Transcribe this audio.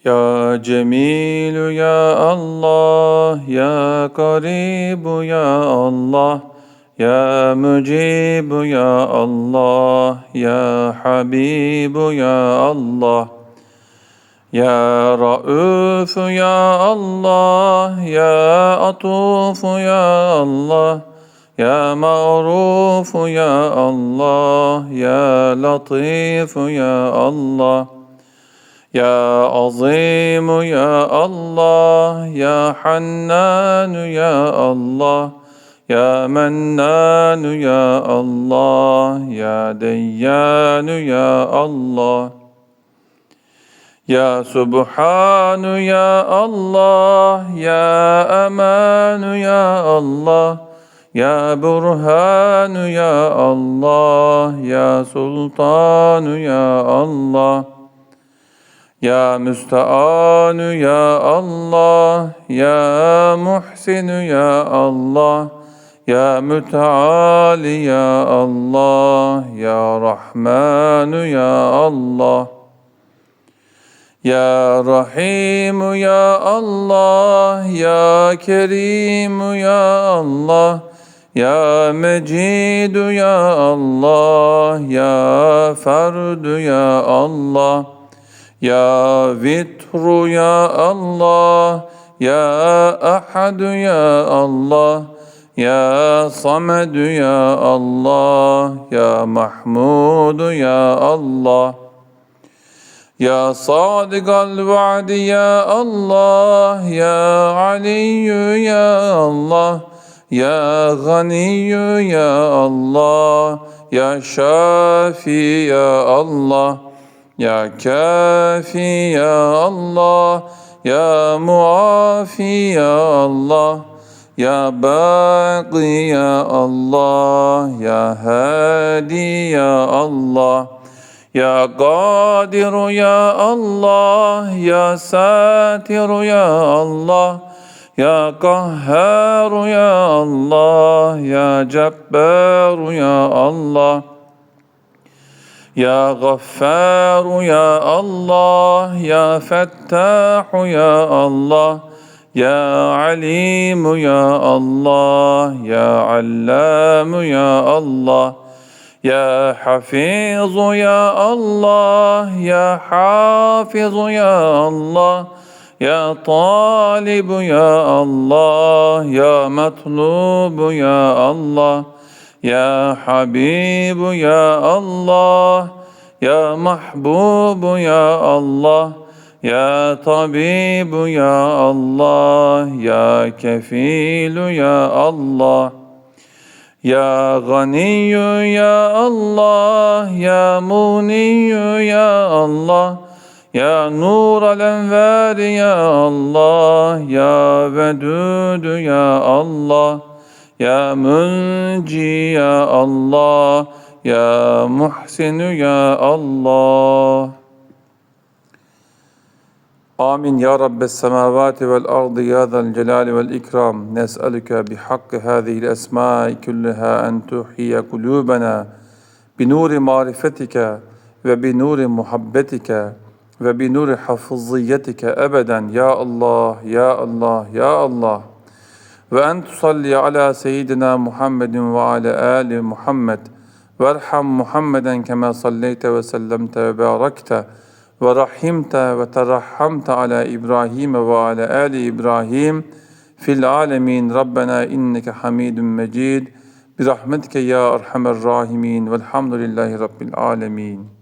Ya Cemil ya Allah, Ya Karib ya Allah, Ya Mucib ya Allah, Ya Habib ya Allah, Ya Rauf ya Allah, Ya Atuf ya Allah, Ya Ma'ruf ya Allah, Ya Latif ya Allah, ya Azimu Ya Allah Ya Hannanu Ya Allah Ya Mennanu Ya Allah Ya Deyyanu Ya Allah Ya Subhanu Ya Allah Ya Amanu Ya Allah Ya Burhanu Ya Allah Ya Sultanu Ya Allah. Ya Müstaanü Ya Allah, Ya Muhsinü Ya Allah, Ya Müteali Ya Allah, Ya Rahmanü Ya Allah. Ya Rahim Ya Allah, Ya Kerim Ya Allah, Ya Mecid Ya Allah, Ya Ferd Ya Allah. يا وتر يا الله يا أحد يا الله يا صمد يا الله يا محمود يا الله يا صادق الوعد يا الله يا علي يا الله يا غني يا الله يا شافي يا الله يا كافي يا الله يا معافي يا الله يا باقي يا الله يا هادي يا الله يا قادر يا الله يا ساتر يا الله يا قهار يا الله يا جبار يا الله يا غفار يا الله يا فتاح يا الله يا عليم يا الله يا علام يا الله يا حفيظ يا الله يا حافظ يا الله يا طالب يا الله يا مطلوب يا الله يا حبيب يا الله يا محبوب يا الله يا طبيب يا الله يا كفيل يا الله يا غني يا الله يا مغني يا الله يا نور الأنوار يا الله يا ودود يا الله يا منجي يا الله يا محسن يا الله آمين يا رب السماوات والأرض يا ذا الجلال والإكرام نسألك بحق هذه الأسماء كلها أن تحيي قلوبنا بنور معرفتك وبنور محبتك وبنور حفظيتك أبدا يا الله يا الله يا الله وأن تصلي على سيدنا محمد وعلى آل محمد. وارحم محمدا كما صليت وسلمت وباركت ورحمت وترحمت على إبراهيم وعلى آل إبراهيم. في العالمين ربنا إنك حميد مجيد. برحمتك يا أرحم الراحمين. والحمد لله رب العالمين.